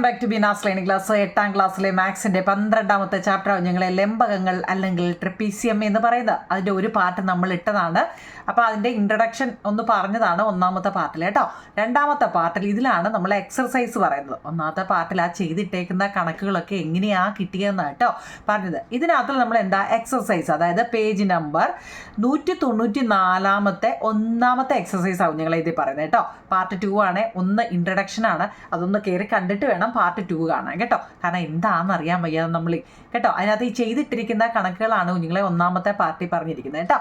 Welcome back to B Naz learning class എട്ടാം ക്ലാസ്സിലെ മാത്സിന്റെ പന്ത്രണ്ടാമത്തെ ചാപ്റ്റർ ഞങ്ങളെ ലംബകങ്ങൾ അല്ലെങ്കിൽ ട്രിപ്പീസിയം എന്ന് പറയുന്നത്. അതിന്റെ ഒരു പാർട്ട് നമ്മൾ ഇട്ടതാണ്. അപ്പോൾ അതിന്റെ ഇൻട്രഡക്ഷൻ ഒന്ന് പറഞ്ഞതാണ് ഒന്നാമത്തെ പാർട്ടിൽ കേട്ടോ. രണ്ടാമത്തെ പാർട്ടിൽ ഇതിലാണ് നമ്മൾ എക്സർസൈസ് പറയുന്നത്. ഒന്നാമത്തെ പാർട്ടിൽ ആ ചെയ്തിട്ടേക്കുന്ന കണക്കുകളൊക്കെ എങ്ങനെയാണ് കിട്ടിയതെന്ന് കേട്ടോ പറഞ്ഞത്. ഇതിനകത്ത് നമ്മൾ എന്താ? എക്സർസൈസ് അതായത് പേജ് നമ്പർ നൂറ്റി തൊണ്ണൂറ്റി നാലാമത്തെ ഒന്നാമത്തെ എക്സർസൈസ് ആവും ഞങ്ങൾ ഇതിൽ പറയുന്നത് കേട്ടോ. പാർട്ട് ടു ആണ്. ഒന്ന് ഇൻട്രഡക്ഷൻ ആണ്. അതൊന്ന് കയറി കണ്ടിട്ട് വേണം പാർട്ട് ടു കാണാൻ കേട്ടോ. കാരണം എന്താണെന്ന് അറിയാൻ വയ്യാതെ നമ്മൾ കേട്ടോ. അതിനകത്ത് ഈ ചെയ്തിട്ടിരിക്കുന്ന കണക്കുകളാണ് കുഞ്ഞുങ്ങളെ ഒന്നാമത്തെ പാർട്ടി പറഞ്ഞിരിക്കുന്നത് കേട്ടോ.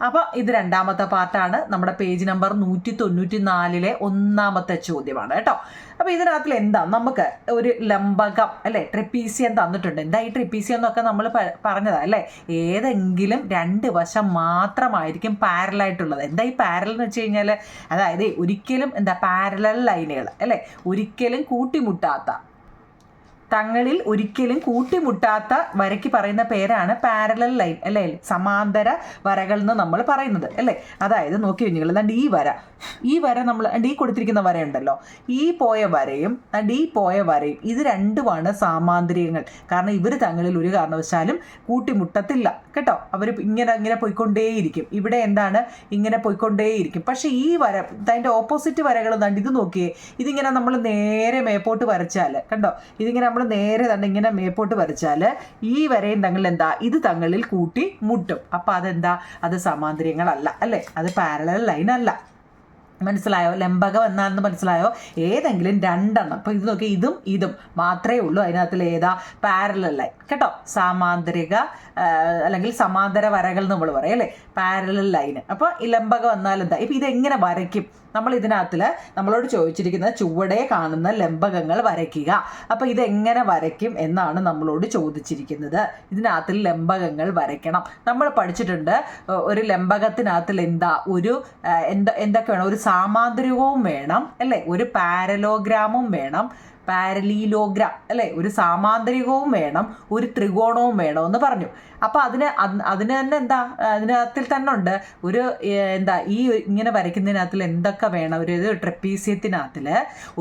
അപ്പോൾ ഇത് രണ്ടാമത്തെ പാർട്ടാണ് നമ്മുടെ പേജ് നമ്പർ നൂറ്റി തൊണ്ണൂറ്റി നാലിലെ ഒന്നാമത്തെ ചോദ്യമാണ് കേട്ടോ. അപ്പോൾ ഇതിനകത്തിൽ എന്താ? നമുക്ക് ഒരു ലംബകം അല്ലേ? ട്രിപ്പീസിയം തന്നിട്ടുണ്ട്. എന്താ ഈ ട്രിപ്പീസിയം എന്നൊക്കെ നമ്മൾ പറഞ്ഞതാ അല്ലേ? ഏതെങ്കിലും രണ്ട് വശം മാത്രമായിരിക്കും പാരലായിട്ടുള്ളത് എന്താ ഈ പാരൽ എന്ന് വെച്ച് കഴിഞ്ഞാൽ അതായത് ഒരിക്കലും എന്താ പാരലൽ ലൈനുകൾ അല്ലേ? ഒരിക്കലും കൂട്ടിമുട്ടാത്ത തങ്ങളിൽ ഒരിക്കലും കൂട്ടിമുട്ടാത്ത വരയ്ക്ക് പറയുന്ന പേരാണ് പാരലൽ ലൈൻ അല്ലേ? സമാന്തര വരകൾ എന്ന് നമ്മൾ പറയുന്നത് അല്ലേ? അതായത് നോക്കി കഴിഞ്ഞാൽ എന്താണ്ട് ഈ വര. ഈ വര നമ്മൾ ഈ കൊടുത്തിരിക്കുന്ന വരയുണ്ടല്ലോ. ഈ പോയ വരയും ഈ പോയ വരയും ഇത് രണ്ടുമാണ് സാമാന്തരികങ്ങൾ കാരണം ഇവർ തങ്ങളിൽ ഒരു കാരണവശാലും കൂട്ടിമുട്ടത്തില്ല കേട്ടോ? അവർ ഇങ്ങനെ ഇങ്ങനെ പോയിക്കൊണ്ടേയിരിക്കും. ഇവിടെ എന്താണ്? ഇങ്ങനെ പോയിക്കൊണ്ടേയിരിക്കും. പക്ഷേ ഈ വര അതിന്റെ ഓപ്പോസിറ്റ് വരകൾ ഇത് നോക്കിയേ ഇതിങ്ങനെ നമ്മൾ നേരെ മേപ്പോട്ട് വരച്ചാൽ കണ്ടോ? ഇതിങ്ങനെ നമ്മൾ നേരെ തന്നെ ഇങ്ങനെ മേപ്പോട്ട് വരച്ചാൽ ഈ വരയും തങ്ങളിൽ എന്താ? ഇത് തങ്ങളിൽ കൂട്ടി മുട്ടും. അപ്പം അതെന്താ? അത് സമാന്തരങ്ങളല്ല അല്ലേ? അത് പാരലൽ ലൈൻ അല്ല. മനസ്സിലായോ? ലംബകം എന്നാണെന്ന് മനസ്സിലായോ? ഏതെങ്കിലും രണ്ടെണ്ണം. അപ്പോൾ ഇത് നോക്കി ഇതും ഇതും മാത്രമേ ഉള്ളൂ. അതിനകത്തിൽ ഏതാ? പാരലൽ ലൈൻ കേട്ടോ? സാമാന്തരിക അല്ലെങ്കിൽ സമാന്തര വരകൾ നമ്മൾ പറയും അല്ലേ? പാരലൽ ലൈൻ അപ്പോൾ ഈ ലംബകം എന്നാൽ എന്താ? ഇപ്പം ഇതെങ്ങനെ വരയ്ക്കും? നമ്മൾ ഇതിനകത്തിൽ നമ്മളോട് ചോദിച്ചിരിക്കുന്നത് ചുവടെ കാണുന്ന ലംബകങ്ങൾ വരയ്ക്കുക. അപ്പോൾ ഇതെങ്ങനെ വരയ്ക്കും എന്നാണ് നമ്മളോട് ചോദിച്ചിരിക്കുന്നത്. ഇതിനകത്തിൽ ലംബകങ്ങൾ വരയ്ക്കണം. നമ്മൾ പഠിച്ചിട്ടുണ്ട് ഒരു ലംബകത്തിനകത്തിൽ എന്താ ഒരു എന്താ എന്തൊക്കെ വേണം? ഒരു സാമാന്തരികവും വേണം അല്ലേ? ഒരു പാരലോഗ്രാമും വേണം പാരലീലോഗ്രാം അല്ലേ? ഒരു സാമാന്തരികവും വേണം ഒരു ത്രികോണവും വേണമെന്ന് പറഞ്ഞു. അപ്പോൾ അതിന് അത് അതിന് തന്നെ എന്താ അതിനകത്തിൽ തന്നെ ഉണ്ട്. ഒരു എന്താ ഈ ഇങ്ങനെ വരയ്ക്കുന്നതിനകത്തിൽ എന്തൊക്കെ വേണം? ഒരു ഇത് ട്രപ്പീസിയത്തിനകത്തിൽ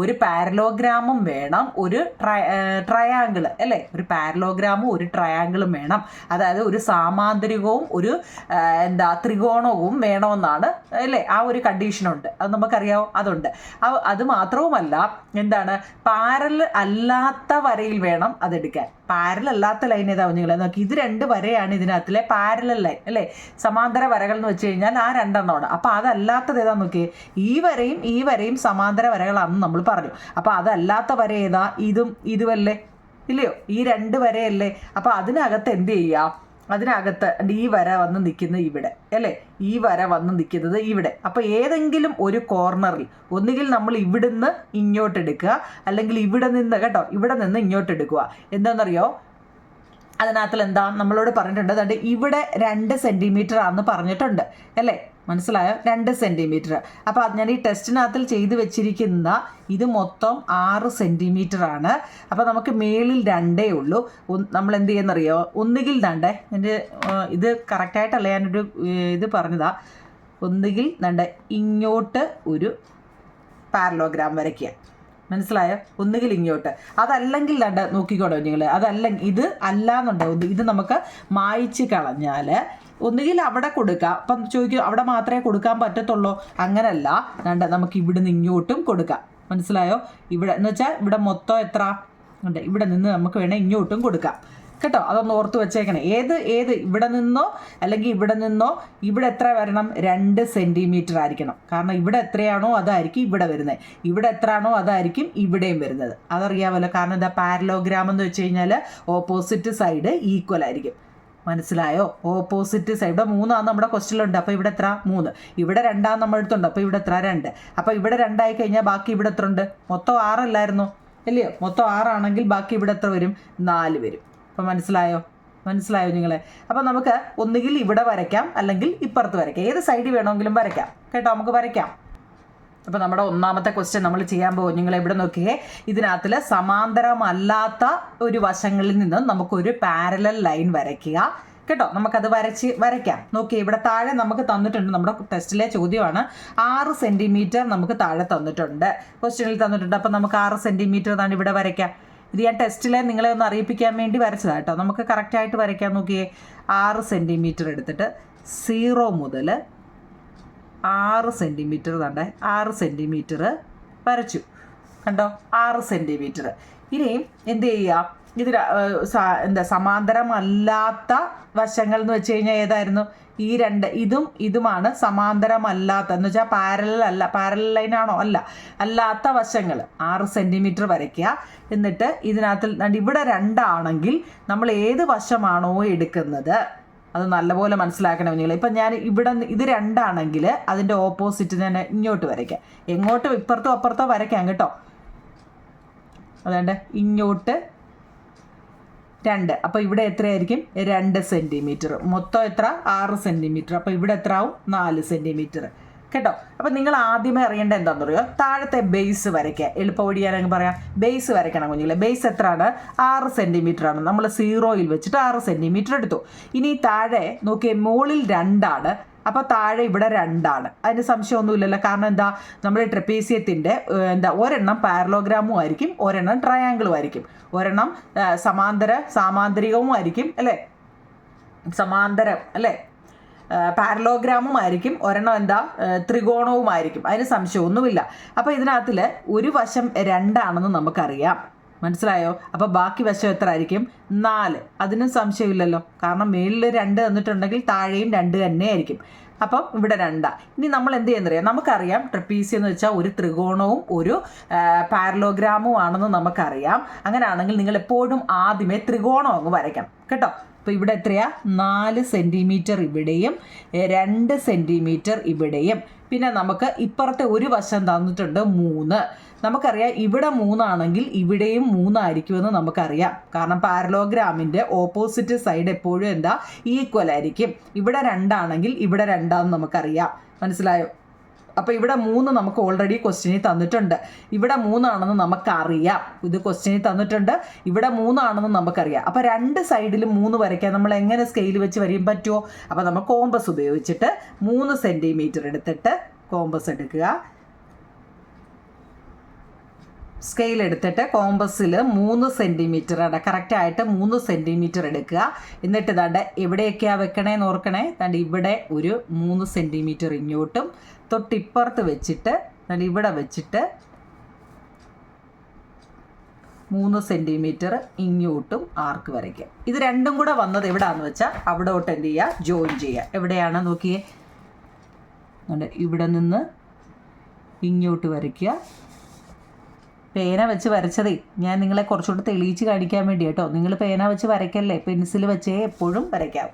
ഒരു പാരലോഗ്രാമും വേണം. ഒരു ട്രയാങ്കിൾ അല്ലേ? ഒരു പാരലോഗ്രാമും ഒരു ട്രയാങ്കിളും വേണം. അതായത് ഒരു സാമാന്തരികവും ഒരു എന്താ ത്രികോണവും വേണമെന്നാണ് അല്ലേ? ആ ഒരു കണ്ടീഷനുണ്ട് അത് നമുക്കറിയാവോ? അതുണ്ട്. അത് മാത്രവുമല്ല എന്താണ് പാരൽ അല്ലാത്ത വരയിൽ വേണം അതെടുക്കാൻ. പാരൽ അല്ലാത്ത ലൈൻ ഏതാ നിങ്ങൾ നോക്കി ഇത് രണ്ട് വരയാണ് ഇതിനകത്തിലെ പാരലൽ ലൈൻ അല്ലേ? സമാന്തര വരകൾ എന്ന് വെച്ച് കഴിഞ്ഞാൽ ആ രണ്ടെണ്ണമാണ്. അപ്പോൾ അതല്ലാത്തത് ഏതാ നോക്കിയേ ഈ വരയും ഈ വരയും സമാന്തര വരകളാണെന്ന് നമ്മൾ പറഞ്ഞു. അപ്പോൾ അതല്ലാത്ത വര ഏതാ? ഇതും ഇതുമല്ലേ ഇല്ലയോ? ഈ രണ്ട് വരയല്ലേ? അപ്പോൾ അതിനകത്ത് എന്ത് ചെയ്യാം അതിനകത്ത് ഈ വര വന്ന് നിൽക്കുന്നത് ഇവിടെ അല്ലേ? ഈ വര വന്ന് നിൽക്കുന്നത് ഇവിടെ. അപ്പോൾ ഏതെങ്കിലും ഒരു കോർണറിൽ ഒന്നുകിൽ നമ്മൾ ഇവിടുന്ന് ഇങ്ങോട്ട് എടുക്കുക അല്ലെങ്കിൽ ഇവിടെ നിന്ന് കേട്ടോ ഇവിടെ നിന്ന് ഇങ്ങോട്ട് എടുക്കുക എന്താണെന്നറിയോ? അതിനകത്തിൽ എന്താ നമ്മളോട് പറഞ്ഞിട്ടുണ്ട് അതായത് ഇവിടെ രണ്ട് സെന്റിമീറ്റർ ആണെന്ന് പറഞ്ഞിട്ടുണ്ട് അല്ലേ? മനസ്സിലായോ? രണ്ട് സെന്റിമീറ്റർ അപ്പോൾ ഞാൻ ഈ ടെസ്റ്റിനകത്തിൽ ചെയ്ത് വെച്ചിരിക്കുന്ന ഇത് മൊത്തം ആറ് സെന്റിമീറ്റർ ആണ്. അപ്പോൾ നമുക്ക് മേളിൽ രണ്ടേ ഉള്ളൂ. നമ്മൾ എന്ത് ചെയ്യുന്നറിയോ? ഒന്നുകിൽ രണ്ട് എന്റെ ഇത് കറക്റ്റായിട്ടല്ല ഞാനൊരു ഇത് പറഞ്ഞതാ. ഒന്നുകിൽ രണ്ട് ഇങ്ങോട്ട് ഒരു പാരലോഗ്രാം വരയ്ക്കുക. മനസ്സിലായോ? ഒന്നുകിൽ ഇങ്ങോട്ട്. അതല്ലെങ്കിൽ രണ്ട് നോക്കിക്കോടോ നിങ്ങൾ അതല്ലെങ്കിൽ ഇത് അല്ല എന്നുണ്ടാവും ഇത് നമുക്ക് മായ്ച്ച് കളഞ്ഞാൽ ഒന്നുകിൽ അവിടെ കൊടുക്കാം. അപ്പം ചോദിക്കും അവിടെ മാത്രമേ കൊടുക്കാൻ പറ്റത്തുള്ളൂ. അങ്ങനല്ല. വേണ്ട നമുക്ക് ഇവിടുന്ന് ഇങ്ങോട്ടും കൊടുക്കാം. മനസ്സിലായോ? ഇവിടെ എന്ന് വെച്ചാൽ ഇവിടെ മൊത്തം എത്ര? ഉണ്ട് ഇവിടെ നിന്ന് നമുക്ക് വേണേൽ ഇങ്ങോട്ടും കൊടുക്കാം. കേട്ടോ അതൊന്ന് ഓർത്ത് വെച്ചേക്കണേ. ഏത് ഏത് ഇവിടെ നിന്നോ അല്ലെങ്കിൽ ഇവിടെ നിന്നോ ഇവിടെ എത്ര വരണം? രണ്ട് സെന്റിമീറ്റർ ആയിരിക്കണം. കാരണം ഇവിടെ എത്രയാണോ അതായിരിക്കും ഇവിടെ വരുന്നത്. ഇവിടെ എത്രയാണോ അതായിരിക്കും ഇവിടെയും വരുന്നത്. അതറിയാമല്ലോ കാരണം എന്താ പാരലോഗ്രാം എന്ന് വെച്ച് കഴിഞ്ഞാൽ ഓപ്പോസിറ്റ് സൈഡ് ഈക്വൽ ആയിരിക്കും. മനസ്സിലായോ? ഓപ്പോസിറ്റ് സൈഡ് ഇവിടെ മൂന്നാണ് നമ്മുടെ ക്വസ്റ്റിലുണ്ട് അപ്പോൾ ഇവിടെ എത്ര? മൂന്ന്. ഇവിടെ രണ്ടാണ് നമ്മുടെ അടുത്തുണ്ട്. അപ്പോൾ ഇവിടെ എത്ര? രണ്ട്. അപ്പോൾ ഇവിടെ രണ്ടായി കഴിഞ്ഞാൽ ബാക്കി ഇവിടെ എത്ര ഉണ്ട്? മൊത്തം ആറല്ലായിരുന്നോ ഇല്ലയോ? മൊത്തം ആറാണെങ്കിൽ ബാക്കി ഇവിടെ എത്ര വരും? നാല് വരും. അപ്പോൾ മനസ്സിലായോ? മനസ്സിലായോ നിങ്ങളെ? അപ്പോൾ നമുക്ക് ഒന്നുകിൽ ഇവിടെ വരയ്ക്കാം. അല്ലെങ്കിൽ ഇപ്പുറത്ത് വരയ്ക്കാം. ഏത് സൈഡിൽ വേണമെങ്കിലും വരയ്ക്കാം. കേട്ടോ? നമുക്ക് വരയ്ക്കാം. അപ്പോൾ നമ്മുടെ ഒന്നാമത്തെ ക്വസ്റ്റ്യൻ നമ്മൾ ചെയ്യാൻ പോകും. നിങ്ങൾ എവിടെ നോക്കിയേ. ഇതിനകത്തിൽ സമാന്തരമല്ലാത്ത ഒരു വശങ്ങളിൽ നിന്നും നമുക്കൊരു പാരലൽ ലൈൻ വരയ്ക്കുക. കേട്ടോ? നമുക്കത് വരച്ച് വരയ്ക്കാം. നോക്കി ഇവിടെ താഴെ നമുക്ക് തന്നിട്ടുണ്ട് നമ്മുടെ ടെസ്റ്റിലെ ചോദ്യമാണ്. ആറ് സെന്റിമീറ്റർ നമുക്ക് താഴെ തന്നിട്ടുണ്ട്. ക്വസ്റ്റ്യനിൽ തന്നിട്ടുണ്ട്. അപ്പം നമുക്ക് ആറ് സെന്റിമീറ്റർ എന്നാണ് ഇവിടെ വരയ്ക്കാം. ഇത് ഞാൻ ടെസ്റ്റിലെ നിങ്ങളെ ഒന്ന് അറിയിപ്പിക്കാൻ വേണ്ടി വരച്ചതാണ് കേട്ടോ. നമുക്ക് കറക്റ്റായിട്ട് വരയ്ക്കാൻ നോക്കിയേ ആറ് സെന്റിമീറ്റർ എടുത്തിട്ട് സീറോ മുതൽ ആറ് സെന്റിമീറ്റർ തണ്ടേ. ആറ് സെന്റിമീറ്റർ വരച്ചു. കണ്ടോ? ആറ് സെന്റിമീറ്റർ ഇനിയും എന്ത് ചെയ്യുക ഇത് എന്താ സമാന്തരമല്ലാത്ത വശങ്ങൾ എന്ന് വെച്ച് കഴിഞ്ഞാൽ ഏതായിരുന്നു? ഈ രണ്ട് ഇതും ഇതുമാണ് സമാന്തരമല്ലാത്ത. എന്ന് വെച്ചാൽ പാരലൽ അല്ല പാരലൽ ലൈനാണോ അല്ല. അല്ലാത്ത വശങ്ങൾ. ആറ് സെന്റിമീറ്റർ വരയ്ക്കുക. എന്നിട്ട് ഇതിനകത്ത് ഇവിടെ രണ്ടാണെങ്കിൽ നമ്മൾ ഏത് വശമാണോ എടുക്കുന്നത്? അത് നല്ലപോലെ മനസ്സിലാക്കണം നിങ്ങൾ ഇപ്പം ഞാൻ ഇവിടെ ഇത് രണ്ടാണെങ്കിൽ അതിന്റെ ഓപ്പോസിറ്റ് ഞാൻ ഇങ്ങോട്ട് വരയ്ക്കാം. എങ്ങോട്ട് ഇപ്പുറത്തോ അപ്പുറത്തോ വരയ്ക്കാം കേട്ടോ. അതുകൊണ്ട് ഇങ്ങോട്ട് രണ്ട്. അപ്പോൾ ഇവിടെ എത്രയായിരിക്കും? രണ്ട് സെന്റിമീറ്റർ മൊത്തം എത്ര? ആറ് സെന്റിമീറ്റർ അപ്പോൾ ഇവിടെ എത്ര ആവും? നാല് സെന്റിമീറ്റർ കേട്ടോ. അപ്പം നിങ്ങൾ ആദ്യമേ അറിയേണ്ട എന്താണെന്ന് പറയുക? താഴത്തെ ബേസ് വരയ്ക്കുക. എളുപ്പവഴി ഞാനങ്ങ് പറയാം. ബേസ് വരയ്ക്കണം കുഞ്ഞുങ്ങളെ. ബേസ് എത്രയാണ്? ആറ് സെന്റിമീറ്റർ ആണ്. നമ്മൾ സീറോയിൽ വെച്ചിട്ട് ആറ് സെന്റിമീറ്റർ എടുത്തു. ഇനി താഴെ നോക്കിയേ മുകളിൽ രണ്ടാണ്. അപ്പോൾ താഴെ ഇവിടെ രണ്ടാണ്. അതിന് സംശയമൊന്നുമില്ലല്ലോ. കാരണം എന്താ? നമ്മുടെ ട്രപ്പീസിയത്തിന്റെ എന്താ ഒരെണ്ണം പാരലോഗ്രാമും ആയിരിക്കും ഒരെണ്ണം ട്രയാങ്കിളും ആയിരിക്കും. ഒരെണ്ണം സമാന്തര സാമാന്തരികവും ആയിരിക്കും അല്ലേ? സമാന്തരം അല്ലേ? പാരലോഗ്രാമും ആയിരിക്കും ഒരെണ്ണം എന്താ ത്രികോണവുമായിരിക്കും. അതിന് സംശയമൊന്നുമില്ല. അപ്പോൾ ഇതിനകത്തിൽ ഒരു വശം രണ്ടാണെന്ന് നമുക്കറിയാം. മനസ്സിലായോ? അപ്പോൾ ബാക്കി വശം എത്ര ആയിരിക്കും നാല്. അതിനും സംശയമില്ലല്ലോ. കാരണം മേളിൽ രണ്ട് തന്നിട്ടുണ്ടെങ്കിൽ താഴെയും രണ്ട് തന്നെ ആയിരിക്കും അപ്പം ഇവിടെ രണ്ടാ. ഇനി നമ്മൾ എന്ത് ചെയ്യുന്നറിയാം? നമുക്കറിയാം ട്രപ്പീസി എന്ന് വെച്ചാൽ ഒരു ത്രികോണവും ഒരു പാരലോഗ്രാമും ആണെന്ന് നമുക്കറിയാം. അങ്ങനെയാണെങ്കിൽ നിങ്ങൾ എപ്പോഴും ആദ്യമേ ത്രികോണം അങ്ങ് വരയ്ക്കണം. കേട്ടോ? അപ്പോൾ ഇവിടെ എത്രയാ? നാല് സെന്റിമീറ്റർ ഇവിടെയും രണ്ട് സെന്റിമീറ്റർ ഇവിടെയും. പിന്നെ നമുക്ക് ഇപ്പുറത്തെ ഒരു വശം തന്നിട്ടുണ്ട് മൂന്ന്. നമുക്കറിയാം ഇവിടെ മൂന്നാണെങ്കിൽ ഇവിടെയും മൂന്നായിരിക്കുമെന്ന് നമുക്കറിയാം. കാരണം പാരലോഗ്രാമിന്റെ ഓപ്പോസിറ്റ് സൈഡ് എപ്പോഴും എന്താ? ഈക്വൽ ആയിരിക്കും. ഇവിടെ രണ്ടാണെങ്കിൽ ഇവിടെ രണ്ടാന്ന് നമുക്കറിയാം. മനസ്സിലായോ? അപ്പോൾ ഇവിടെ മൂന്ന് നമുക്ക് ഓൾറെഡി ക്വസ്റ്റ്യനിൽ തന്നിട്ടുണ്ട്. ഇവിടെ മൂന്നാണെന്ന് നമുക്കറിയാം. ഇത് ക്വസ്റ്റ്യനിൽ തന്നിട്ടുണ്ട്. ഇവിടെ മൂന്നാണെന്ന് നമുക്കറിയാം. അപ്പോൾ രണ്ട് സൈഡിലും മൂന്ന് വരയ്ക്കാൻ നമ്മൾ എങ്ങനെ സ്കെയിൽ വെച്ച് വരയും പറ്റുമോ അപ്പോൾ നമ്മൾ കോമ്പസ് ഉപയോഗിച്ചിട്ട് മൂന്ന് സെന്റിമീറ്റർ എടുത്തിട്ട് കോമ്പസ് എടുക്കുക. സ്കെയിൽ എടുത്തിട്ട് കോമ്പസിൽ മൂന്ന് സെന്റിമീറ്റർ ആണ്. കറക്റ്റായിട്ട് മൂന്ന് സെന്റിമീറ്റർ എടുക്കുക. എന്നിട്ട് ദാണ്ട് എവിടെയൊക്കെയാണ് വെക്കണേന്ന് ഓർക്കണേ? ദാണ്ട് ഇവിടെ ഒരു മൂന്ന് സെന്റിമീറ്റർ ഇങ്ങോട്ടും തൊട്ടിപ്പുറത്ത് വെച്ചിട്ട് ഇവിടെ വെച്ചിട്ട് മൂന്ന് സെന്റിമീറ്റർ ഇങ്ങോട്ടും ആർക്ക് വരയ്ക്കുക ഇത് രണ്ടും കൂടെ വന്നത് എവിടെയാണെന്ന് വെച്ചാൽ അവിടോട്ട് എന്ത് ചെയ്യുക ജോയിൻ ചെയ്യുക എവിടെയാണ് നോക്കിയേ? ഇവിടെ നിന്ന് ഇങ്ങോട്ട് വരയ്ക്കുക. പേന വെച്ച് വരച്ചതേ ഞാൻ നിങ്ങളെ കുറച്ചുകൂടി തെളിയിച്ച് കാണിക്കാൻ വേണ്ടി കേട്ടോ നിങ്ങൾ പേന വെച്ച് വരയ്ക്കല്ലേ? പെൻസിൽ വെച്ചേ എപ്പോഴും വരയ്ക്കാവും.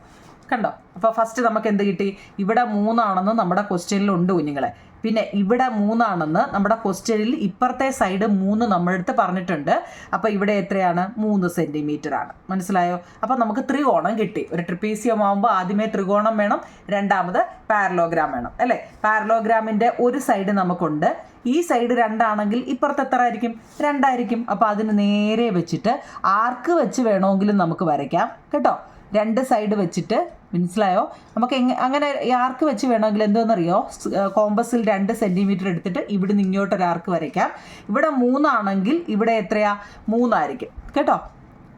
കണ്ടോ? അപ്പോൾ ഫസ്റ്റ് നമുക്ക് എന്ത് കിട്ടി? ഇവിടെ മൂന്നാണെന്ന് നമ്മുടെ ക്വസ്റ്റ്യനിലുണ്ട് കുഞ്ഞുങ്ങളെ. പിന്നെ ഇവിടെ മൂന്നാണെന്ന് നമ്മുടെ ക്വസ്റ്റ്യനിൽ ഇപ്പുറത്തെ സൈഡ് മൂന്ന് നമ്മളെടുത്ത് പറഞ്ഞിട്ടുണ്ട്. അപ്പോൾ ഇവിടെ എത്രയാണ്? മൂന്ന് സെന്റിമീറ്റർ ആണ്. മനസ്സിലായോ? അപ്പോൾ നമുക്ക് ത്രികോണം കിട്ടി. ഒരു ട്രിപ്പീസിയം ആകുമ്പോൾ ആദ്യമേ ത്രികോണം വേണം രണ്ടാമത് പാരലോഗ്രാം വേണം അല്ലേ? പാരലോഗ്രാമിന്റെ ഒരു സൈഡ് നമുക്കുണ്ട്. ഈ സൈഡ് രണ്ടാണെങ്കിൽ ഇപ്പുറത്ത് എത്ര ആയിരിക്കും? രണ്ടായിരിക്കും. അപ്പോൾ അതിന് നേരെ വെച്ചിട്ട് ആർക്ക് വെച്ച് വേണമെങ്കിലും നമുക്ക് വരയ്ക്കാം. കേട്ടോ? രണ്ട് സൈഡ് വെച്ചിട്ട് മനസ്സിലായോ? നമുക്ക് അങ്ങനെ ആർക്ക് വെച്ച് വേണമെങ്കിൽ എന്തോന്നറിയോ? കോമ്പസിൽ രണ്ട് സെന്റിമീറ്റർ എടുത്തിട്ട് ഇവിടെ നിന്ന് ഇങ്ങോട്ട് ഒരു ആർക്ക് വരയ്ക്കാം. ഇവിടെ മൂന്നാണെങ്കിൽ ഇവിടെ എത്രയാ? മൂന്നായിരിക്കും. കേട്ടോ?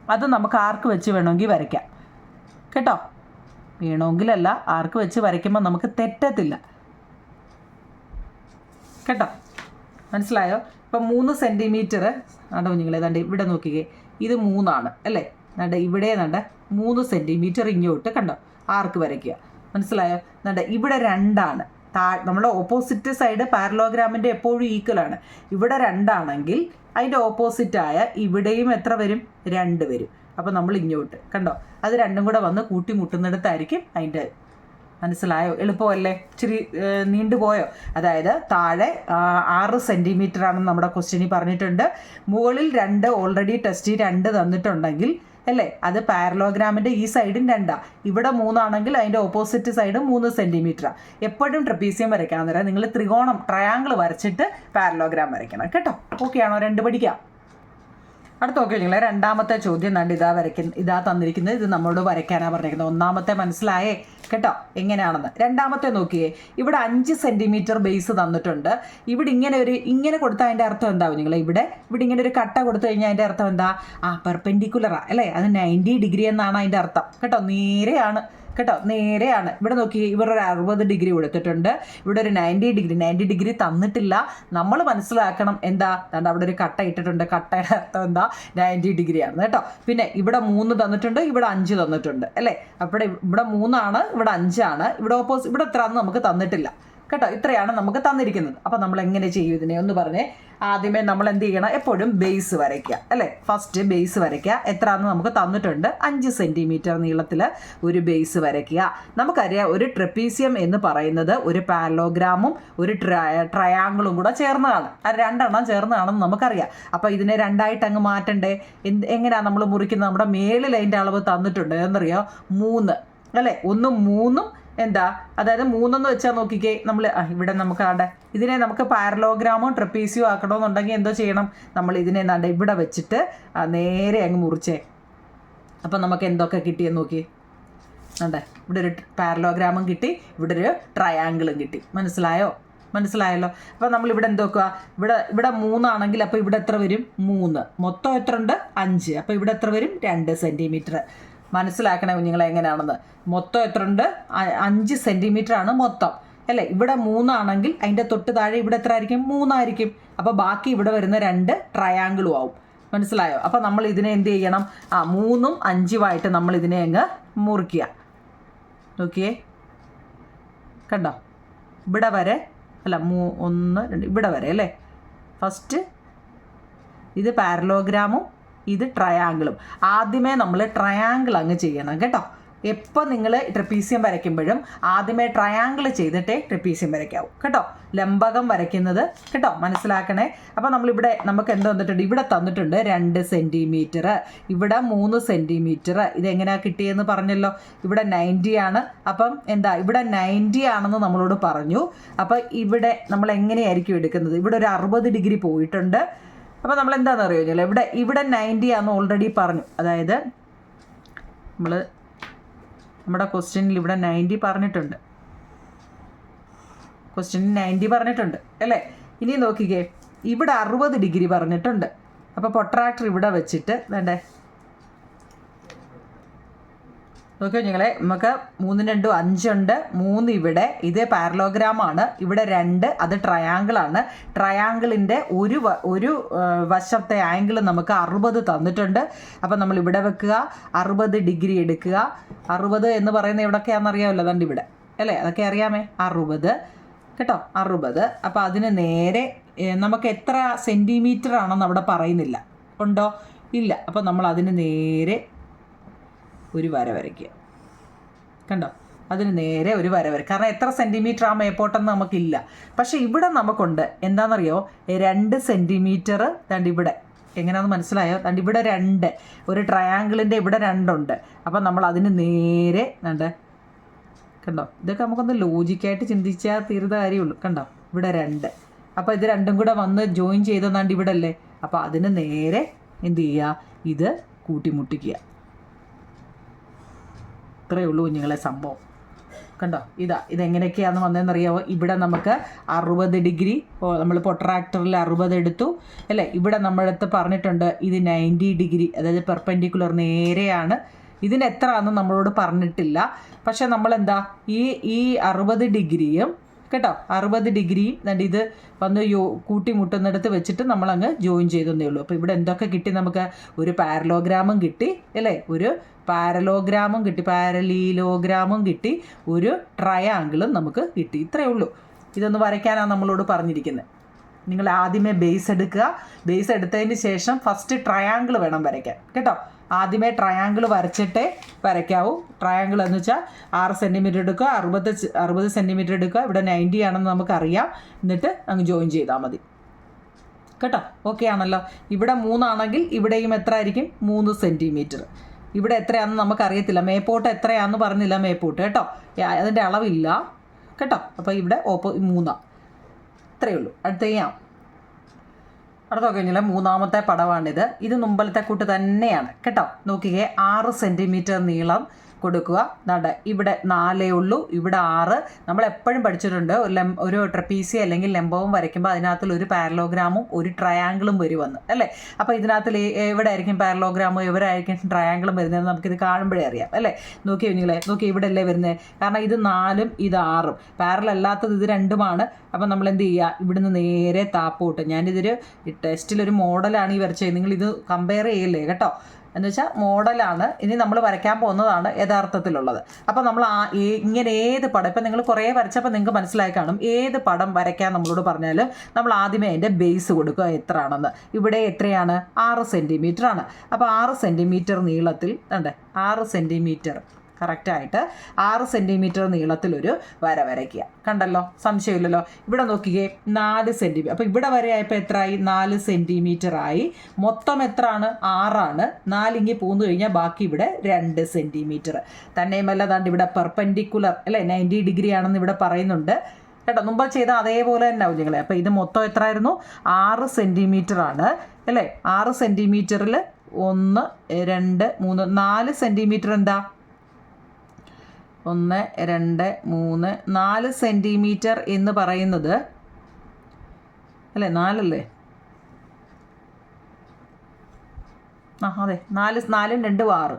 അത് നമുക്ക് ആർക്ക് വെച്ച് വേണമെങ്കിൽ വരയ്ക്കാം. കേട്ടോ? വേണമെങ്കിലല്ല ആർക്ക് വെച്ച് വരയ്ക്കുമ്പോൾ നമുക്ക് തെറ്റത്തില്ല. കേട്ടോ? മനസ്സിലായോ? ഇപ്പം മൂന്ന് സെന്റിമീറ്റർ ആണ്ടോ നിങ്ങൾ ഏതാണ്ട് ഇവിടെ നോക്കിക്കേ. ഇത് മൂന്നാണ് അല്ലേ? നണ്ട ഇവിടെ നണ്ട മൂന്ന് സെന്റിമീറ്റർ ഇങ്ങോട്ട് കണ്ടോ? ആർക്ക് വരയ്ക്കുക? മനസ്സിലായോ? എന്നിട്ട് ഇവിടെ രണ്ടാണ്. താ നമ്മുടെ ഓപ്പോസിറ്റ് സൈഡ് പാരലോഗ്രാമിന്റെ എപ്പോഴും ഈക്വൽ ആണ്. ഇവിടെ രണ്ടാണെങ്കിൽ അതിന്റെ ഓപ്പോസിറ്റായ ഇവിടെയും എത്ര വരും? രണ്ട് വരും. അപ്പോൾ നമ്മൾ ഇങ്ങോട്ട് കണ്ടോ? അത് രണ്ടും കൂടെ വന്ന് കൂട്ടിമുട്ടുന്നിടത്തായിരിക്കും അതിന്റെ മനസ്സിലായോ? എളുപ്പമല്ലേ? ഇച്ചിരി നീണ്ടുപോയോ അതായത് താഴെ ആറ് സെന്റിമീറ്റർ ആണെന്ന് നമ്മുടെ ക്വസ്റ്റ്യനിൽ പറഞ്ഞിട്ടുണ്ട്. മുകളിൽ രണ്ട് ഓൾറെഡി ടെസ്റ്റ് രണ്ട് തന്നിട്ടുണ്ടെങ്കിൽ അല്ലേ? അത് പാരലോഗ്രാമിന്റെ ഈ സൈഡും രണ്ടാ. ഇവിടെ മൂന്നാണെങ്കിൽ അതിന്റെ ഓപ്പോസിറ്റ് സൈഡ് മൂന്ന് സെന്റിമീറ്ററാണ് എപ്പോഴും ട്രപ്പീസിയം വരയ്ക്കാൻ നേരം നിങ്ങൾ ത്രികോണം ട്രയാങ്കിൾ വരച്ചിട്ട് പാരലോഗ്രാം വരയ്ക്കണം. കേട്ടോ? ഓക്കെ ആണോ? രണ്ട് പഠിക്കാം. അടുത്ത നോക്കി നിങ്ങൾ രണ്ടാമത്തെ ചോദ്യം കണ്ട് ഇതാ വരയ്ക്കുന്ന ഇതാ തന്നിരിക്കുന്നത്. ഇത് നമ്മളോട് വരയ്ക്കാനാണ് പറഞ്ഞിരിക്കുന്നത്. ഒന്നാമത്തെ മനസ്സിലായേ. കേട്ടോ? എങ്ങനെയാണെന്ന്. രണ്ടാമത്തെ നോക്കിയേ. ഇവിടെ അഞ്ച് സെന്റിമീറ്റർ ബേസ് തന്നിട്ടുണ്ട്. ഇവിടെ ഇങ്ങനെ ഒരു ഇങ്ങനെ കൊടുത്താൽ അതിന്റെ അർത്ഥം എന്താവും നിങ്ങൾ ഇവിടെ ഇവിടെ ഇങ്ങനെ ഒരു കട്ട കൊടുത്തു കഴിഞ്ഞാൽ അതിന്റെ അർത്ഥം എന്താ? ആ പെർപെൻഡിക്കുലറാ അല്ലേ? അത് നയന്റി ഡിഗ്രി എന്നാണ് അതിന്റെ അർത്ഥം. കേട്ടോ? നേരെയാണ്. കേട്ടോ നേരെയാണ്. ഇവിടെ നോക്കി ഇവർ ഒരു അറുപത് ഡിഗ്രി കൊടുത്തിട്ടുണ്ട് ഇവിടെ ഒരു നയന്റി ഡിഗ്രി നയന്റി ഡിഗ്രി തന്നിട്ടില്ല. നമ്മൾ മനസ്സിലാക്കണം എന്താ? ദാണ്ട അവിടെ ഒരു കട്ട ഇട്ടിട്ടുണ്ട്. കട്ടയുടെ അർത്ഥം എന്താ? നയന്റി ഡിഗ്രിയാണ് കേട്ടോ. പിന്നെ ഇവിടെ മൂന്ന് തന്നിട്ടുണ്ട് ഇവിടെ അഞ്ച് തന്നിട്ടുണ്ട്. അല്ലേ? അപ്പോൾ ഇവിടെ മൂന്നാണ് ഇവിടെ അഞ്ചാണ്. ഇവിടെ ഓപ്പോസ് ഇവിടെ എത്ര നമുക്ക് തന്നിട്ടില്ല. കേട്ടോ ഇത്രയാണ് നമുക്ക് തന്നിരിക്കുന്നത്. അപ്പോൾ നമ്മൾ എങ്ങനെ ചെയ്യും ഇതിനെ? ഒന്ന് പറഞ്ഞേ. ആദ്യമേ നമ്മൾ എന്ത് ചെയ്യണം? എപ്പോഴും ബേസ് വരയ്ക്കുക അല്ലേ? ഫസ്റ്റ് ബേസ് വരയ്ക്കുക. എത്രയാണെന്ന് നമുക്ക് തന്നിട്ടുണ്ട്? അഞ്ച് സെന്റിമീറ്റർ നീളത്തിൽ ഒരു ബേസ് വരയ്ക്കുക. നമുക്കറിയാം ഒരു ട്രപ്പീസിയം എന്ന് പറയുന്നത് ഒരു പാലോഗ്രാമും ഒരു ട്രയാങ്കിളും കൂടെ ചേർന്നതാണ്. അത് രണ്ടെണ്ണം ചേർന്നതാണെന്ന് നമുക്കറിയാം. അപ്പോൾ ഇതിനെ രണ്ടായിട്ട് അങ്ങ് മാറ്റണ്ടേ? എന്ത് എങ്ങനെയാണ് നമ്മൾ മുറിക്കുന്നത്? നമ്മുടെ മേളിൽ അതിന്റെ അളവ് തന്നിട്ടുണ്ട്. എന്നറിയോ? മൂന്ന് അല്ലേ? ഒന്നും മൂന്നും എന്താ? അതായത് മൂന്നെന്ന് വെച്ചാൽ നോക്കിക്കേ. നമ്മൾ ഇവിടെ നമുക്ക് ആടെ ഇതിനെ നമുക്ക് പാരലോഗ്രാമോ ട്രപ്പീസിയോ ആക്കണമെന്നുണ്ടെങ്കിൽ എന്തോ ചെയ്യണം. നമ്മൾ ഇതിനെ എന്താണ്ട് ഇവിടെ വെച്ചിട്ട് നേരെ അങ്ങ് മുറിച്ചേ. അപ്പം നമുക്ക് എന്തൊക്കെ കിട്ടിയെന്ന് നോക്കി. അതെ ഇവിടെ ഒരു പാരലോഗ്രാമും കിട്ടി ഇവിടെ ഒരു ട്രയാങ്കിളും കിട്ടി. മനസ്സിലായോ? മനസ്സിലായല്ലോ? അപ്പോൾ നമ്മൾ ഇവിടെ എന്തൊക്കുക ഇവിടെ ഇവിടെ മൂന്നാണെങ്കിൽ അപ്പോൾ ഇവിടെ എത്ര വരും? മൂന്ന്. മൊത്തം എത്ര ഉണ്ട് അഞ്ച്. അപ്പോൾ ഇവിടെ എത്ര വരും? രണ്ട് സെന്റിമീറ്റർ മനസ്സിലാക്കണേ കുഞ്ഞുങ്ങളെ എങ്ങനെയാണെന്ന്. മൊത്തം എത്ര ഉണ്ട് അ- അഞ്ച് സെന്റിമീറ്റർ ആണ് മൊത്തം. അല്ലേ? ഇവിടെ മൂന്നാണെങ്കിൽ അതിന്റെ തൊട്ട് താഴെ ഇവിടെ എത്ര ആയിരിക്കും? മൂന്നായിരിക്കും. അപ്പോൾ ബാക്കി ഇവിടെ വരുന്ന രണ്ട് ട്രയാങ്കിളും ആവും. മനസ്സിലായോ? അപ്പോൾ നമ്മൾ ഇതിനെ എന്ത് ചെയ്യണം? ആ മൂന്നും അഞ്ചുമായിട്ട് നമ്മൾ ഇതിനെ അങ്ങ് മുറിക്കുക. നോക്കിയേ. കണ്ടോ? ഇവിടെ വരെ അല്ല മൂ ഒന്ന് രണ്ട് ഇവിടെ വരെ അല്ലേ? ഫസ്റ്റ് ഇത് പാരലോഗ്രാമും ഇത് ട്രയാങ്കിളും ആദ്യമേ നമ്മൾ ട്രയാങ്കിൾ അങ്ങ് ചെയ്യണം കേട്ടോ. എപ്പോൾ നിങ്ങൾ ട്രപ്പീസിയം വരയ്ക്കുമ്പോഴും ആദ്യമേ ട്രയാങ്കിൾ ചെയ്തിട്ടേ ട്രപ്പീസിയം വരയ്ക്കാവൂ കേട്ടോ. ലംബകം വരയ്ക്കുന്നത് കേട്ടോ മനസ്സിലാക്കണേ? അപ്പോൾ നമ്മളിവിടെ നമുക്ക് എന്ത് തന്നിട്ടുണ്ട്? ഇവിടെ തന്നിട്ടുണ്ട് രണ്ട് സെന്റിമീറ്റർ ഇവിടെ മൂന്ന് സെന്റിമീറ്റർ ഇതെങ്ങനെയാണ് കിട്ടിയെന്ന് പറഞ്ഞല്ലോ? ഇവിടെ നയന്റി ആണ്. അപ്പം എന്താ ഇവിടെ നയന്റി ആണെന്ന് നമ്മളോട് പറഞ്ഞു. അപ്പോൾ ഇവിടെ നമ്മൾ എങ്ങനെയായിരിക്കും എടുക്കുന്നത്? ഇവിടെ ഒരു അറുപത് ഡിഗ്രി പോയിട്ടുണ്ട്. അപ്പോൾ നമ്മൾ എന്താണെന്ന് അറിയുമല്ലോ ഇവിടെ ഇവിടെ നയന്റി ആണ് ഓൾറെഡി പറഞ്ഞു. അതായത് നമ്മൾ നമ്മുടെ ക്വസ്റ്റ്യനിൽ ഇവിടെ നയന്റി പറഞ്ഞിട്ടുണ്ട്. ക്വസ്റ്റ്യനിൽ നയന്റി പറഞ്ഞിട്ടുണ്ട് അല്ലേ? ഇനി നോക്കിക്കേ ഇവിടെ അറുപത് ഡിഗ്രി പറഞ്ഞിട്ടുണ്ട്. അപ്പോൾ പൊട്രാക്ടർ ഇവിടെ വെച്ചിട്ട് വേണ്ടേ? നോക്കിയോ ഞങ്ങളെ? നമുക്ക് മൂന്ന് രണ്ടും അഞ്ചുണ്ട്. മൂന്ന് ഇവിടെ. ഇത് പാരലോഗ്രാമാണ് ഇവിടെ രണ്ട്. അത് ട്രയാങ്കിളാണ് ട്രയാങ്കിളിന്റെ ഒരു ഒരു വശത്തെ ആംഗിൾ നമുക്ക് അറുപത് തന്നിട്ടുണ്ട്. അപ്പം നമ്മൾ ഇവിടെ വെക്കുക. അറുപത് ഡിഗ്രി എടുക്കുക. അറുപത് എന്ന് പറയുന്നത് എവിടെയൊക്കെയാണെന്ന് അറിയാമല്ലോ? അതുകൊണ്ട് ഇവിടെ. അല്ലേ? അതൊക്കെ അറിയാമേ? അറുപത്. കേട്ടോ? അറുപത്. അപ്പോൾ അതിന് നേരെ നമുക്ക് എത്ര സെന്റിമീറ്റർ ആണെന്ന് അവിടെ പറയുന്നില്ല. ഉണ്ടോ? ഇല്ല. അപ്പോൾ നമ്മൾ അതിന് നേരെ ഒരു വര വരയ്ക്കുക. കണ്ടോ? അതിന് നേരെ ഒരു വര വരയ്ക്കുക കാരണം എത്ര സെന്റിമീറ്റർ ആ മേപ്പോട്ടെന്ന് നമുക്കില്ല. പക്ഷേ ഇവിടെ നമുക്കുണ്ട്. എന്താണെന്നറിയോ? രണ്ട് സെന്റിമീറ്റർ രണ്ട് ഇവിടെ. എങ്ങനെയാണെന്ന് മനസ്സിലായോ? തണ്ട് ഇവിടെ രണ്ട്. ഒരു ട്രയാങ്കിളിന്റെ ഇവിടെ രണ്ടുണ്ട്. അപ്പം നമ്മൾ അതിന് നേരെ കണ്ട് കണ്ടോ? ഇതൊക്കെ നമുക്കൊന്ന് ലോജിക്കായിട്ട് ചിന്തിച്ചാൽ തീരുന്ന കാര്യമുള്ളൂ. കണ്ടോ? ഇവിടെ രണ്ട്. അപ്പോൾ ഇത് രണ്ടും കൂടെ വന്ന് ജോയിൻ ചെയ്തതാണ്ട് ഇവിടെ അല്ലേ അപ്പോൾ അതിന് നേരെ എന്ത് ചെയ്യുക? ഇത് കൂട്ടിമുട്ടിക്കുക. ഇത്രയേ ഉള്ളൂ കുഞ്ഞുങ്ങളെ സംഭവം. കണ്ടോ? ഇതാ ഇതെങ്ങനെയൊക്കെയാണ് വന്നതെന്നറിയാമോ ഇവിടെ നമുക്ക് അറുപത് ഡിഗ്രി നമ്മൾ പൊട്രാക്ടറിൽ അറുപത് എടുത്തു. അല്ലേ? ഇവിടെ നമ്മളടുത്ത് പറഞ്ഞിട്ടുണ്ട് ഇത് നയന്റി ഡിഗ്രി അതായത് പെർപെൻഡിക്കുലർ നേരെയാണ്. ഇതിന് എത്ര ആണെന്ന് നമ്മളോട് പറഞ്ഞിട്ടില്ല. പക്ഷെ നമ്മളെന്താ? ഈ ഈ അറുപത് ഡിഗ്രിയും കേട്ടോ? അറുപത് ഡിഗ്രിയും എന്നിട്ട് ഇത് വന്ന് യോ കൂട്ടിമുട്ടുന്നിടത്ത് വെച്ചിട്ട് നമ്മളങ്ങ് ജോയിൻ ചെയ്തെന്നേ ഉള്ളൂ. അപ്പോൾ ഇവിടെ എന്തൊക്കെ കിട്ടി നമുക്ക്? ഒരു പാരലോഗ്രാമും കിട്ടി അല്ലേ? ഒരു പാരലോഗ്രാമും കിട്ടി പാരലീലോഗ്രാമും കിട്ടി ഒരു ട്രയാങ്കിളും നമുക്ക് കിട്ടി. ഇത്രയേ ഉള്ളൂ. ഇതൊന്ന് വരയ്ക്കാനാണ് നമ്മളോട് പറഞ്ഞിരിക്കുന്നത് നിങ്ങൾ ആദ്യമേ ബേസ് എടുക്കുക. ബേസ് എടുത്തതിന് ശേഷം ഫസ്റ്റ് ട്രയാങ്കിൾ വേണം വരയ്ക്കാൻ. കേട്ടോ? ആദ്യമേ ട്രയാങ്കിൾ വരച്ചിട്ടേ വരയ്ക്കാവൂ. ട്രയാങ്കിൾ എന്ന് വെച്ചാൽ ആറ് സെന്റിമീറ്റർ എടുക്കുക അറുപത് അറുപത് സെന്റിമീറ്റർ എടുക്കുക. ഇവിടെ നയന്റി ആണെന്ന് നമുക്കറിയാം. എന്നിട്ട് അങ്ങ് ജോയിൻ ചെയ്താൽ മതി. കേട്ടോ? ഓക്കെ ആണല്ലോ. ഇവിടെ മൂന്നാണെങ്കിൽ ഇവിടെയും എത്ര ആയിരിക്കും? മൂന്ന് സെന്റിമീറ്റർ ഇവിടെ എത്രയാണെന്ന് നമുക്കറിയത്തില്ല. മേപ്പോട്ട് എത്രയാണെന്ന് പറഞ്ഞില്ല മേപ്പോട്ട്. കേട്ടോ? അതിന്റെ അളവില്ല. കേട്ടോ? അപ്പോൾ ഇവിടെ ഓപ്പോ മൂന്നാണ് ഇത്രയേ ഉള്ളൂ. അടുത്ത ചെയ്യാം അടുത്ത കഴിഞ്ഞാൽ മൂന്നാമത്തെ പടമാണിത്. ഇത് മുമ്പലത്തെ കൂട്ട് തന്നെയാണ്. കേട്ടോ? നോക്കിക്കേ ആറ് സെന്റിമീറ്റർ നീളം കൊടുക്കുക. നട ഇവിടെ നാലേ ഉള്ളൂ ഇവിടെ ആറ്. നമ്മൾ എപ്പോഴും പഠിച്ചിട്ടുണ്ട് ഒരു ട്രപ്പീസി അല്ലെങ്കിൽ ലംബവും വരയ്ക്കുമ്പോൾ അതിനകത്തിൽ ഒരു പാരലോഗ്രാമും ഒരു ട്രയാങ്കിളും വരുമെന്ന് അല്ലേ? അപ്പോൾ ഇതിനകത്തിൽ എവിടെ ആയിരിക്കും പാരലോഗ്രാമും എവിടെ ആയിരിക്കും ട്രയാങ്കിളും വരുന്നത് നമുക്കിത് കാണുമ്പോഴേ അറിയാം അല്ലേ? നോക്കി കഴിഞ്ഞാൽ നോക്കി ഇവിടെ അല്ലേ വരുന്നത് കാരണം ഇത് നാലും ഇത് ആറും. പാരൽ അല്ലാത്തത് ഇത് രണ്ടുമാണ്. അപ്പോൾ നമ്മൾ എന്ത് ചെയ്യുക? ഇവിടുന്ന് നേരെ താപ്പോട്ട്. ഞാനിതൊരു ടെസ്റ്റിലൊരു മോഡലാണ് ഈ വരച്ചത്. നിങ്ങൾ ഇത് കമ്പയർ ചെയ്യല്ലേ കേട്ടോ? എന്ന് വെച്ചാൽ മോഡലാണ്. ഇനി നമ്മൾ വരയ്ക്കാൻ പോകുന്നതാണ് യഥാർത്ഥത്തിലുള്ളത്. അപ്പോൾ നമ്മൾ ആ ഇങ്ങനെ ഏത് പടം ഇപ്പം നിങ്ങൾ കുറേ വരച്ചപ്പോൾ നിങ്ങൾക്ക് മനസ്സിലായി കാണും. ഏത് പടം വരയ്ക്കാൻ നമ്മളോട് പറഞ്ഞാലും നമ്മൾ ആദ്യമേ അതിന്റെ ബേസ് കൊടുക്കുക എത്രയാണെന്ന് ഇവിടെ എത്രയാണ്? ആറ് സെന്റിമീറ്റർ ആണ്. അപ്പോൾ ആറ് സെന്റിമീറ്റർ നീളത്തിൽ ഉണ്ട് ആറ് സെന്റിമീറ്റർ കറക്റ്റായിട്ട് ആറ് സെന്റിമീറ്റർ നീളത്തിലൊരു വര വരയ്ക്കുക. കണ്ടല്ലോ? സംശയമില്ലല്ലോ? ഇവിടെ നോക്കിയേ നാല് സെന്റിമീറ്റർ അപ്പോൾ ഇവിടെ വരെ ആയപ്പോൾ എത്രയായി നാല് സെന്റിമീറ്റർ ആയി. മൊത്തം എത്രയാണ് ആറാണ്. നാലിങ്ങി പോന്നു കഴിഞ്ഞാൽ ബാക്കി ഇവിടെ രണ്ട് സെന്റിമീറ്റർ തന്നെയുമല്ല ദാണ്ട് ഇവിടെ പെർപെൻഡിക്കുലർ അല്ലേ? നയന്റി ഡിഗ്രി ആണെന്ന് ഇവിടെ പറയുന്നുണ്ട്. കേട്ടോ മുമ്പ് ചെയ്ത അതേപോലെ തന്നെ ആവും നിങ്ങളെ അപ്പോൾ ഇത് മൊത്തം എത്രയായിരുന്നു ആറ് സെന്റിമീറ്റർ ആണ്. അല്ലേ? ആറ് സെന്റിമീറ്ററിൽ ഒന്ന് രണ്ട് മൂന്ന് നാല് സെന്റിമീറ്റർ എന്താ? ഒന്ന് രണ്ട് മൂന്ന് നാല് സെന്റിമീറ്റർ എന്ന് പറയുന്നത് അല്ലേ? നാലല്ലേ? ആ അതെ. നാല് നാലും രണ്ടും ആറ്.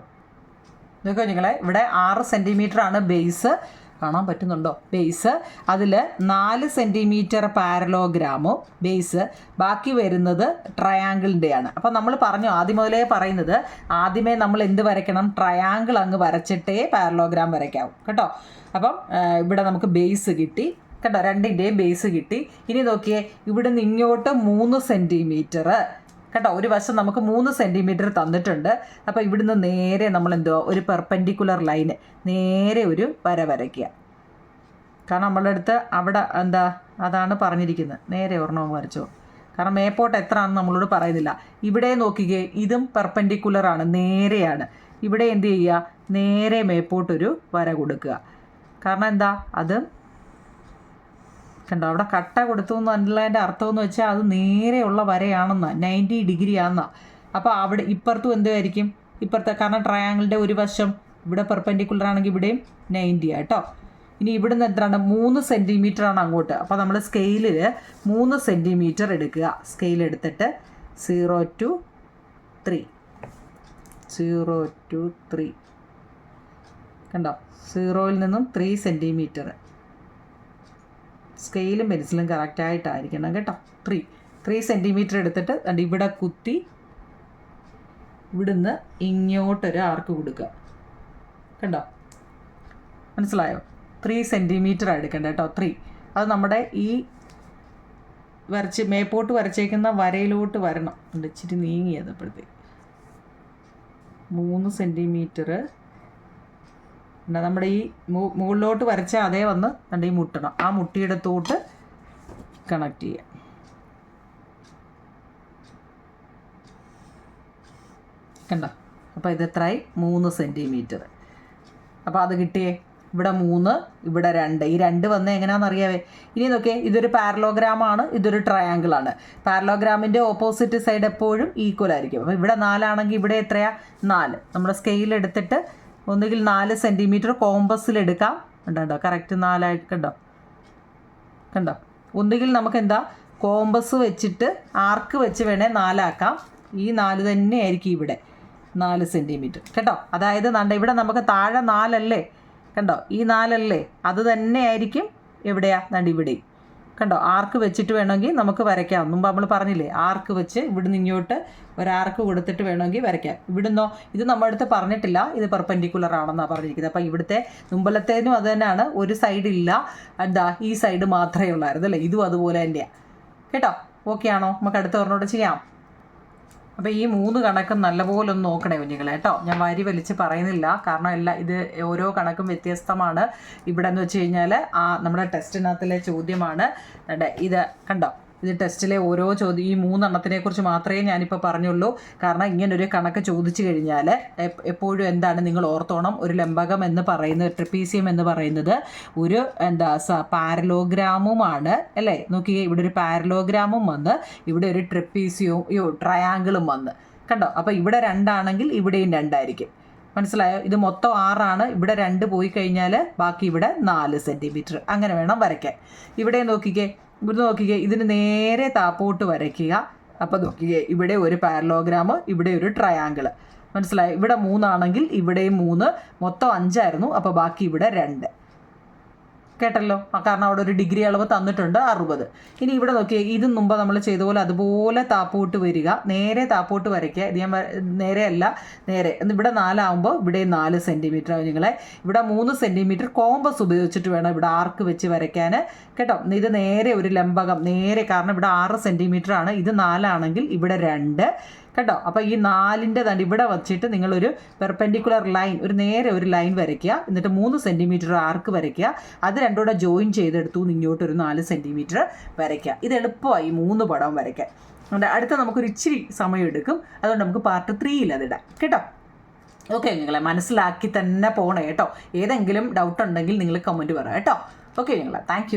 നോക്കുക നിങ്ങളെ ഇവിടെ ആറ് സെന്റിമീറ്റർ ആണ് ബേസ്. കാണാൻ പറ്റുന്നുണ്ടോ? ബേസ് അതിൽ നാല് സെന്റിമീറ്റർ പാരലോഗ്രാമും ബേസ് ബാക്കി വരുന്നത് ട്രയാങ്കിളിന്റെയാണ് അപ്പോൾ നമ്മൾ പറഞ്ഞു ആദ്യം മുതലേ പറയുന്നത് ആദ്യമേ നമ്മൾ എന്ത് വരയ്ക്കണം? ട്രയാങ്കിൾ അങ്ങ് വരച്ചിട്ടേ പാരലോഗ്രാം വരയ്ക്കാവും. കേട്ടോ? അപ്പം ഇവിടെ നമുക്ക് ബേസ് കിട്ടി. കേട്ടോ രണ്ടിന്റെയും ബേസ് കിട്ടി. ഇനി നോക്കിയേ ഇവിടുന്ന് ഇങ്ങോട്ട് മൂന്ന് സെന്റിമീറ്റർ കേട്ടോ ഒരു വശം നമുക്ക് മൂന്ന് സെന്റിമീറ്റർ തന്നിട്ടുണ്ട്. അപ്പോൾ ഇവിടുന്ന് നേരെ നമ്മൾ എന്തോ ഒരു പെർപെൻഡിക്കുലർ ലൈന് നേരെ ഒരു വര വരയ്ക്കുക. കാരണം നമ്മളുടെ അടുത്ത് അവിടെ എന്താ അതാണ് പറഞ്ഞിരിക്കുന്നത്. നേരെ ഒരെണ്ണം വരച്ചോ. കാരണം മേപ്പോട്ട് എത്ര ആണെന്ന് നമ്മളോട് പറയുന്നില്ല. ഇവിടെ നോക്കിക്കേ ഇതും പെർപെൻഡിക്കുലർ ആണ് നേരെയാണ്. ഇവിടെ എന്ത് ചെയ്യുക? നേരെ മേപ്പോട്ടൊരു വര കൊടുക്കുക. കാരണം എന്താ? അത് കണ്ടോ? അവിടെ കട്ട കൊടുത്തു എന്നുള്ളതിന്റെ അർത്ഥം എന്ന് വെച്ചാൽ അത് നേരെയുള്ള വരയാണെന്നാ. നയന്റി ഡിഗ്രി ആണെന്നാ അപ്പോൾ അവിടെ ഇപ്പുറത്തും എന്തുമായിരിക്കും ഇപ്പുറത്തെ കാരണം ട്രയാങ്കിളിന്റെ ഒരു വശം ഇവിടെ പെർപെൻഡിക്കുലർ ആണെങ്കിൽ ഇവിടെയും നയന്റി ആട്ടോ ഇനി ഇവിടുന്ന് എത്രയാണ് മൂന്ന് സെന്റിമീറ്റർ ആണ് അങ്ങോട്ട്. അപ്പോൾ നമ്മൾ സ്കെയിലിൽ മൂന്ന് സെന്റിമീറ്റർ എടുക്കുക. സ്കെയിൽ എടുത്തിട്ട് zero to three zero to three കണ്ടോ? സീറോയിൽ നിന്നും ത്രീ സെന്റിമീറ്റർ സ്കെയിലും പെൻസിലും കറക്റ്റായിട്ടായിരിക്കണം കേട്ടോ. ത്രീ ത്രീ സെന്റിമീറ്റർ എടുത്തിട്ട് അത് ഇവിടെ കുത്തി ഇവിടുന്ന് ഇങ്ങോട്ടൊരു ആർക്ക് കൊടുക്കുക. കണ്ടോ? മനസ്സിലായോ? ത്രീ സെന്റിമീറ്റർ എടുക്കണ്ട കേട്ടോ. ത്രീ അത് നമ്മുടെ ഈ വരച്ച് മേപ്പോട്ട് വരച്ചേക്കുന്ന വരയിലോട്ട് വരണം. ഇച്ചിരി നീങ്ങിയത് അപ്പോഴത്തേക്ക് മൂന്ന് സെന്റിമീറ്റർ പിന്നെ നമ്മുടെ ഈ മുകളിലോട്ട് വരച്ച അതേ വന്ന് നമ്മുടെ ഈ മുട്ടണം. ആ മുട്ടിയിടത്തോട്ട് കണക്ട് ചെയ്യുക കണ്ടോ? അപ്പോൾ ഇത് എത്രയായി? മൂന്ന് സെന്റിമീറ്റർ അപ്പോൾ അത് കിട്ടിയേ? ഇവിടെ മൂന്ന് ഇവിടെ രണ്ട്. ഈ രണ്ട് വന്ന് എങ്ങനെയാണെന്ന് അറിയാവേ? ഇനി നോക്കിയേ ഇതൊരു പാരലോഗ്രാമാണ് ഇതൊരു ട്രയാങ്കിൾ ആണ്. പാരലോഗ്രാമിന്റെ ഓപ്പോസിറ്റ് സൈഡ് എപ്പോഴും ഈക്വൽ ആയിരിക്കും. അപ്പോൾ ഇവിടെ നാലാണെങ്കിൽ ഇവിടെ എത്രയാ? നാല്. നമ്മുടെ സ്കെയിൽ എടുത്തിട്ട് ഒന്നുകിൽ നാല് സെന്റിമീറ്റർ കോമ്പസിൽ എടുക്കാം. ഉണ്ടോ കറക്റ്റ് നാലായിട്ട് കണ്ടോ? കണ്ടോ? ഒന്നുകിൽ നമുക്ക് എന്താ കോമ്പസ് വെച്ചിട്ട് ആർക്ക് വെച്ച് വേണേൽ നാലാക്കാം. ഈ നാല് തന്നെയായിരിക്കും ഇവിടെ നാല് സെന്റിമീറ്റർ കേട്ടോ അതായത് നണ്ട ഇവിടെ നമുക്ക് താഴെ നാലല്ലേ? കണ്ടോ? ഈ നാലല്ലേ? അത് തന്നെയായിരിക്കും എവിടെയാ? നണ്ട് ഇവിടെയും. കണ്ടോ ആർക്ക് വെച്ചിട്ട് വേണമെങ്കിൽ നമുക്ക് വരയ്ക്കാം. മുമ്പ് നമ്മൾ പറഞ്ഞില്ലേ ആർക്ക് വെച്ച് ഇവിടുന്ന് ഇങ്ങോട്ട് ഒരാർക്ക് കൊടുത്തിട്ട് വേണമെങ്കിൽ വരയ്ക്കാം. ഇവിടുന്നോ ഇത് നമ്മുടെ അടുത്ത് പറഞ്ഞിട്ടില്ല ഇത് പെർപെൻഡിക്കുലർ ആണെന്നാണ് പറഞ്ഞിരിക്കുന്നത്. അപ്പോൾ ഇവിടുത്തെ മുമ്പലത്തേനും അത് തന്നെയാണ് ഒരു സൈഡ് ഇല്ല എന്താ ഈ സൈഡ് മാത്രമേ ഉള്ളായിരുന്നു അല്ലേ? ഇതും അതുപോലെ തന്നെയാണ് കേട്ടോ? ഓക്കെ ആണോ? നമുക്ക് അടുത്ത ഒരെണ്ണോട് ചെയ്യാം. അപ്പോൾ ഈ മൂന്ന് കണക്കും നല്ലപോലെ ഒന്ന് നോക്കണേ കുഞ്ഞുങ്ങളെ കേട്ടോ. ഞാൻ വാരി വലിച്ച് പറയുന്നില്ല. കാരണം എല്ലാ ഇത് ഓരോ കണക്കും വ്യത്യസ്തമാണ്. ഇവിടെ എന്ന് വെച്ച് കഴിഞ്ഞാൽ ആ നമ്മുടെ ടെസ്റ്റിനകത്തിലെ ചോദ്യമാണ്. ഇത് കണ്ടോ? ഇത് ടെസ്റ്റിലെ ഓരോ ചോദ്യം ഈ മൂന്നെണ്ണത്തിനെ കുറിച്ച് മാത്രമേ ഞാനിപ്പോൾ പറഞ്ഞുള്ളൂ. കാരണം ഇങ്ങനൊരു കണക്ക് ചോദിച്ചു കഴിഞ്ഞാൽ എപ്പ് എപ്പോഴും എന്താണ് നിങ്ങൾ ഓർത്തോണം? ഒരു ലംബകം എന്ന് പറയുന്നത് ട്രിപ്പീസിയം എന്ന് പറയുന്നത് ഒരു എന്താ സ പാരലോഗ്രാമുമാണ്. അല്ലേ? നോക്കിയേ ഇവിടെ ഒരു പാരലോഗ്രാമും വന്ന് ഇവിടെ ഒരു ട്രിപ്പീസിയവും ട്രയാങ്കിളും വന്ന്. കണ്ടോ? അപ്പോൾ ഇവിടെ രണ്ടാണെങ്കിൽ ഇവിടെയും രണ്ടായിരിക്കും. മനസ്സിലായോ? ഇത് മൊത്തം ആറാണ്. ഇവിടെ രണ്ട് പോയി കഴിഞ്ഞാൽ ബാക്കി ഇവിടെ നാല് സെന്റിമീറ്റർ അങ്ങനെ വേണം വരയ്ക്കാൻ. ഇവിടെ നോക്കിക്കേ. ഇവിടെ നോക്കിക്കേ ഇതിന് നേരെ താപ്പോട്ട് വരയ്ക്കുക. അപ്പോൾ നോക്കിക്കേ ഇവിടെ ഒരു പാരലോഗ്രാം ഇവിടെ ഒരു ട്രയാങ്കിൾ മനസ്സിലായി? ഇവിടെ മൂന്നാണെങ്കിൽ ഇവിടെയും മൂന്ന് മൊത്തം അഞ്ചായിരുന്നു. അപ്പോൾ ബാക്കി ഇവിടെ രണ്ട്. കേട്ടല്ലോ? കാരണം അവിടെ ഒരു ഡിഗ്രി അളവ് തന്നിട്ടുണ്ട് അറുപത്. ഇനി ഇവിടെ നോക്കിയേ ഇത് മുമ്പ് നമ്മൾ ചെയ്ത പോലെ അതുപോലെ താപ്പോട്ട് വരിക. നേരെ താപ്പോട്ട് വരയ്ക്കുക. ഇത് ഞാൻ നേരെ അല്ല നേരെ. ഇവിടെ നാലാവുമ്പോൾ ഇവിടെ നാല് സെന്റിമീറ്റർ ആവും നിങ്ങളെ. ഇവിടെ മൂന്ന് സെന്റിമീറ്റർ കോമ്പസ് ഉപയോഗിച്ചിട്ട് വേണം ഇവിടെ ആർക്ക് വെച്ച് വരയ്ക്കാൻ കേട്ടോ? ഇത് നേരെ ഒരു ലംബകം നേരെ. കാരണം ഇവിടെ ആറ് സെന്റിമീറ്റർ ആണ്. ഇത് നാലാണെങ്കിൽ ഇവിടെ രണ്ട്. കേട്ടോ? അപ്പോൾ ഈ നാലിന്റെ തന്നെ ഇവിടെ വെച്ചിട്ട് നിങ്ങൾ ഒരു പെർപെൻഡിക്കുലർ ലൈൻ ഒരു നേരെ ഒരു ലൈൻ വരയ്ക്കുക. എന്നിട്ട് മൂന്ന് സെന്റിമീറ്റർ ആർക്ക് വരയ്ക്കുക? അത് രണ്ടുകൂടെ ജോയിൻ ചെയ്തെടുത്തു ഇങ്ങോട്ട് ഒരു നാല് സെന്റിമീറ്റർ വരയ്ക്കുക. ഇത് എളുപ്പമായി മൂന്ന് പടം വരയ്ക്കാൻ. അതുകൊണ്ട് അടുത്ത നമുക്കൊരു ഇച്ചിരി സമയം എടുക്കും. അതുകൊണ്ട് നമുക്ക് പാർട്ട് ത്രീയിൽ അതിടാം കേട്ടോ? ഓക്കെ നിങ്ങളെ മനസ്സിലാക്കി തന്നെ പോണേ കേട്ടോ. ഏതെങ്കിലും ഡൗട്ട് ഉണ്ടെങ്കിൽ നിങ്ങൾ കമന്റ് പറയാം കേട്ടോ. ഓക്കെ നിങ്ങളെ. താങ്ക്